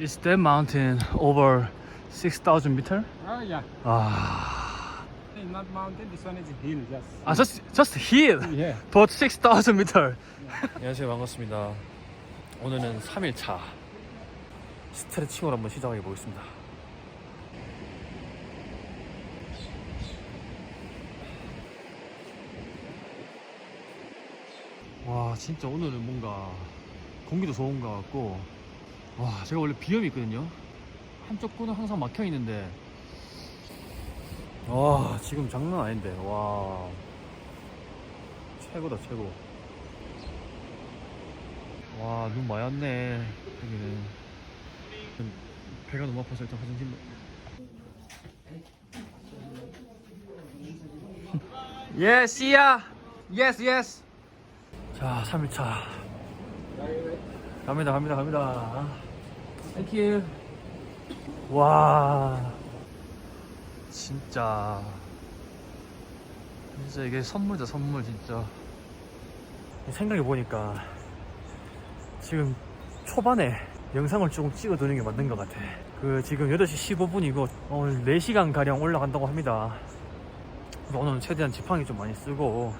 Is that mountain over 6,000 meter? Oh yeah, 아, Hey, not mountain. This one is hill. Just. 아 just just hill, Yeah. but 6,000 meter. 안녕하세요, 반갑습니다. 오늘은 3일차 스트레칭을 한번 시작해 보겠습니다. 와, 진짜 오늘은 뭔가 공기도 좋은 것 같고, 와, 제가 원래 비염이 있거든요. 한쪽 끈은 항상 막혀 있는데, 와, 지금 장난 아닌데, 와, 최고다 최고. 와, 눈 많이 왔네. 여기는. 배가 너무 아파서 일단 화장실. see ya. Yes, yes. 자, 3일차. 갑니다, 갑니다, 갑니다. You. 와. 진짜. 진짜 이게 선물이다, 선물, 진짜. 생각해 보니까 지금 초반에 영상을 조금 찍어두는 게 맞는 것 같아. 그 지금 8시 15분이고 오늘 4시간 가량 올라간다고 합니다. 오늘은 최대한 지팡이 좀 많이 쓰고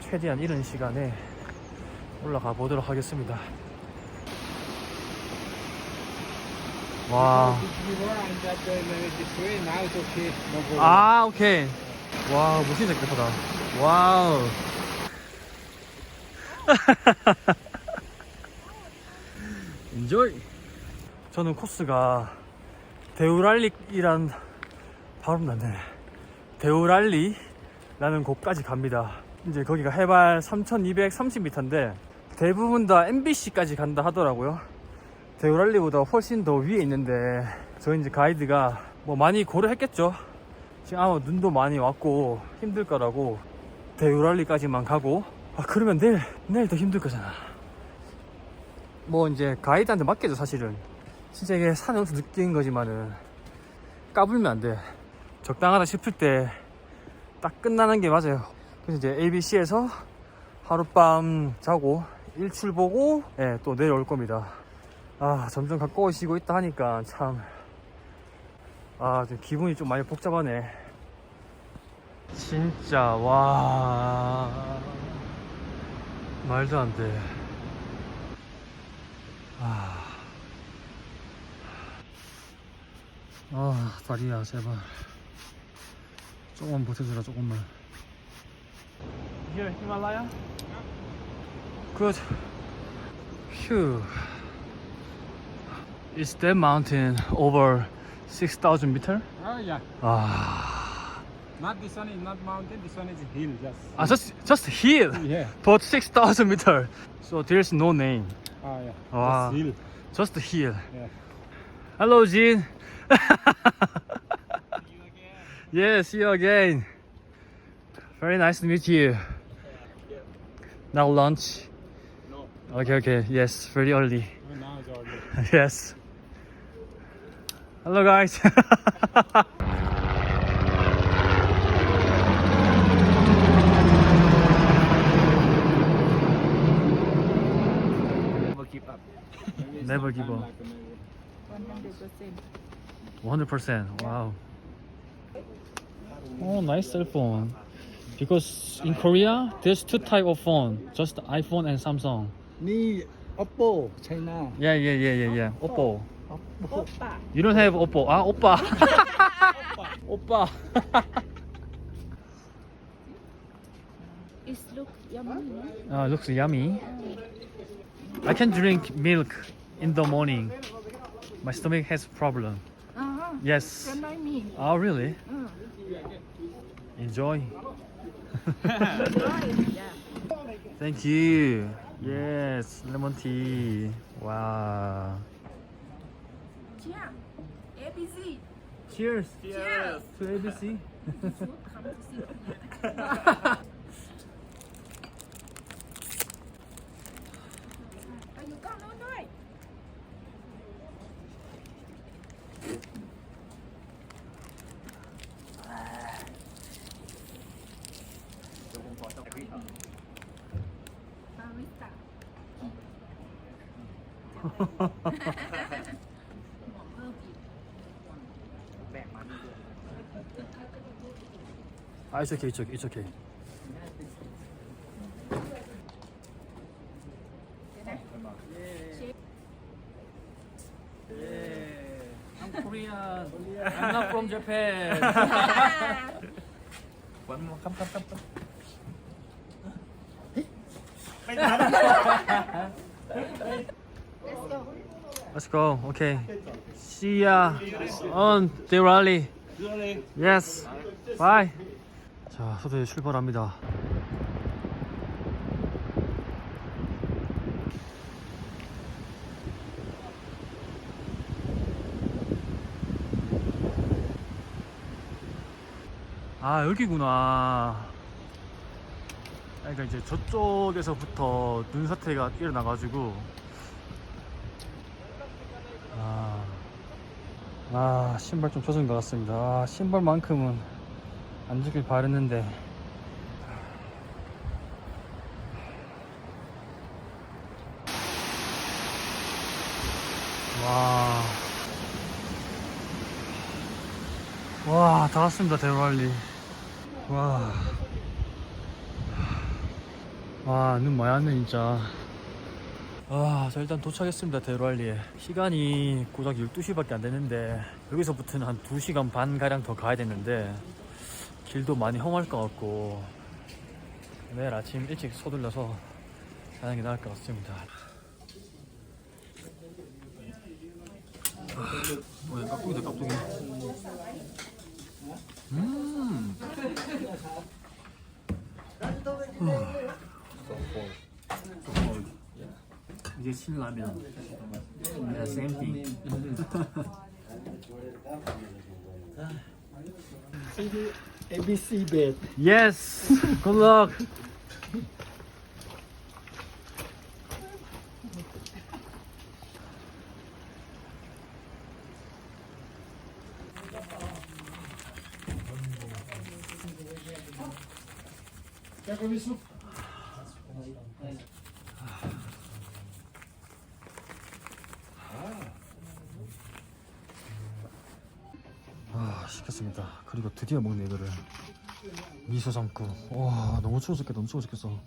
최대한 이런 시간에 올라가 보도록 하겠습니다. Problem. 아, 오케이. 와, 멋진 색깔다. 와우. 인조이. 저는 코스가 데우랄릭이란 발음 나네. 데우랄리라는 곳까지 갑니다. 이제 거기가 해발 3230m인데 대부분 다 MBC까지 간다 하더라고요. 데우랄리보다 훨씬 더 위에 있는데 저희 이제 가이드가 뭐 많이 고려했겠죠. 지금 아마 눈도 많이 왔고 힘들 거라고 대우랄리까지만 가고. 아 그러면 내일 내일 더 힘들 거잖아. 뭐 이제 가이드한테 맡겨줘 사실은. 진짜 이게 산에 엄청 느낀 거지만은 까불면 안 돼. 적당하다 싶을 때 딱 끝나는 게 맞아요. 그래서 이제 ABC에서 하룻밤 자고 일출 보고 예, 또 내려올 겁니다 아 점점 가까워지고 있다 하니까 참 아, 좀 기분이 좀 많이 복잡하네. 진짜, 와. 말도 안 돼. 아. 아, 다리야, 제발. 조금만 버텨주라, 조금만. Here, Himalaya? Good. Phew. Is that mountain over 6,000 meter? Oh yeah. 아, Not this one is not mountain. This one is hill. Just. 아 just just hill, Yeah. but 6,000 meter. So there's no name, Oh yeah. Wow. Just hill. just hill. Yeah. Hello, Jean. yes, see you again. Very nice to meet you. Yeah. Now lunch. No. Okay, okay. Yes, very early. Now it's already. yes. Hello, guys. Never keep up. Never give up. 100%. 100%. Wow. Oh, nice cell phone. Because in Korea, there's two type of phone, just iPhone and Samsung. Ni Oppo China. Yeah, yeah, yeah, yeah, yeah. Oppo. Oppa. You don't have Oppo. Ah, Oppa. Oppa. It look yummy, no? Ah, looks yummy. I can drink milk in the morning. My stomach has problem. Uh-huh. Yes. Remind me. Oh, really? Uh. Enjoy. Yeah. Thank you. Yes, lemon tea. Wow. Cheer. ABC. Cheers. Cheers. To ABC. Come to see. Are you gone all night? Barista. 아, it's okay, it's okay, it's okay. I'm Korean. I'm not from Japan. One more, come, come, come, come. Let's go. Okay. See ya on the rally. Yes. Bye. 자, 서두에 출발합니다. 아, 여기구나. 그러니까 이제 저쪽에서부터 눈사태가 일어나가지고 아, 아 신발 좀 젖은 것 같습니다. 아, 신발만큼은 안 주길 바랬는데. 와, 와, 다 왔습니다 대로알리. 와, 와, 눈 많이 왔네 진짜. 아, 자 일단 도착했습니다 대로알리에 시간이 고작 12시밖에 안 되는데 여기서부터는 한 2시간 반 가량 더 가야 되는데 길도 많이 험할 것 같고 내일 아침 일찍 서둘러서 가는 게 나을 것 같습니다. 아, 뭐야 깍두기다 깍두기. 음. 이제 신라면. Yeah, same thing. ABC bed. Yes. Good luck. 아 시켰습니다. 그리고 드디어 먹네 이거를. 미소 담고. 와 너무 추워 죽겠다. 너무 추워 죽겠어.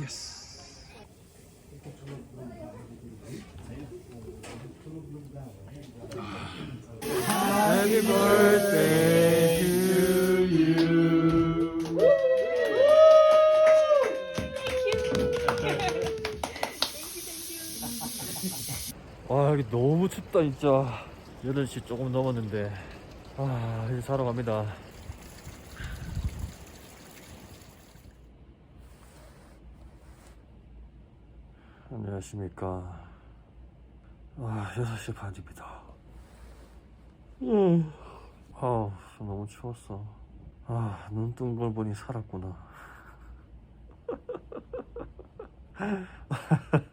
예스. 춥다 진짜 8시 조금 넘었는데 아 이제 자러 갑니다. 안녕하십니까. 아 6시 반입니다. 음. 아우 너무 추웠어. 아눈 뜬 걸 보니 살았구나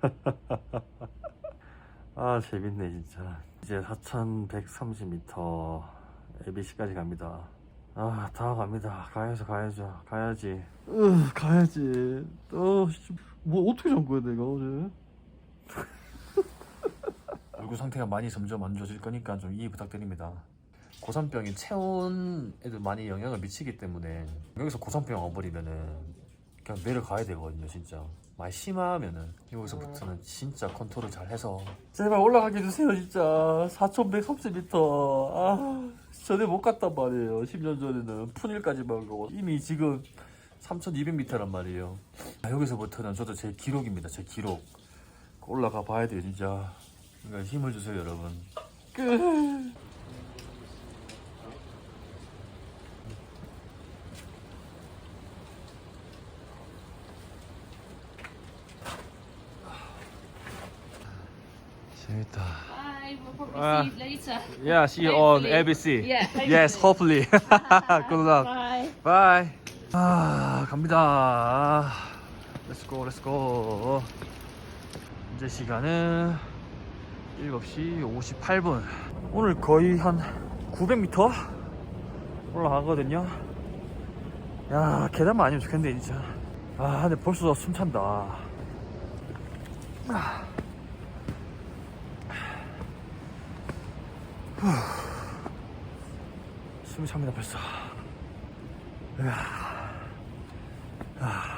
아 재밌네 진짜. 이제 4130m ABC까지 갑니다. 아 다 갑니다. 가야죠 가야죠. 가야지. 으 가야지. 또뭐 어떻게 잠궈야 내가 어제? 얼굴 상태가 많이 점점 안 좋아질 거니까 좀 이해 부탁드립니다. 고산병이 체온에도 많이 영향을 미치기 때문에 여기서 고산병 와버리면은 그냥 내려가야 되거든요 진짜. 많이 심하면은. 여기서부터는 진짜 컨트롤 잘 해서. 제발 올라가게 해주세요 진짜. 4130m 아 전에 못 갔단 말이에요 10년 전에는. 푼일까지만 가고 이미 지금 3200m란 말이에요. 아, 여기서부터는 저도 제 기록입니다 제 기록. 올라가 봐야 돼요 진짜. 그러니까 힘을 주세요 여러분. 끝 재밌다 Bye. We'll probably Uh, see you later. Yeah, see you on. ABC. Yeah, Yes, hopefully. Good luck. Bye. Bye. 아, 갑니다. Let's go, let's go. 현재 시간은 7시 58분. 오늘 거의 한 900m 올라가거든요. 야, 계단만 아니면 좋겠네, 진짜. 아, 아, 근데 벌써 숨 찬다. 후. 숨이 찹니다, 벌써. 으아. 아.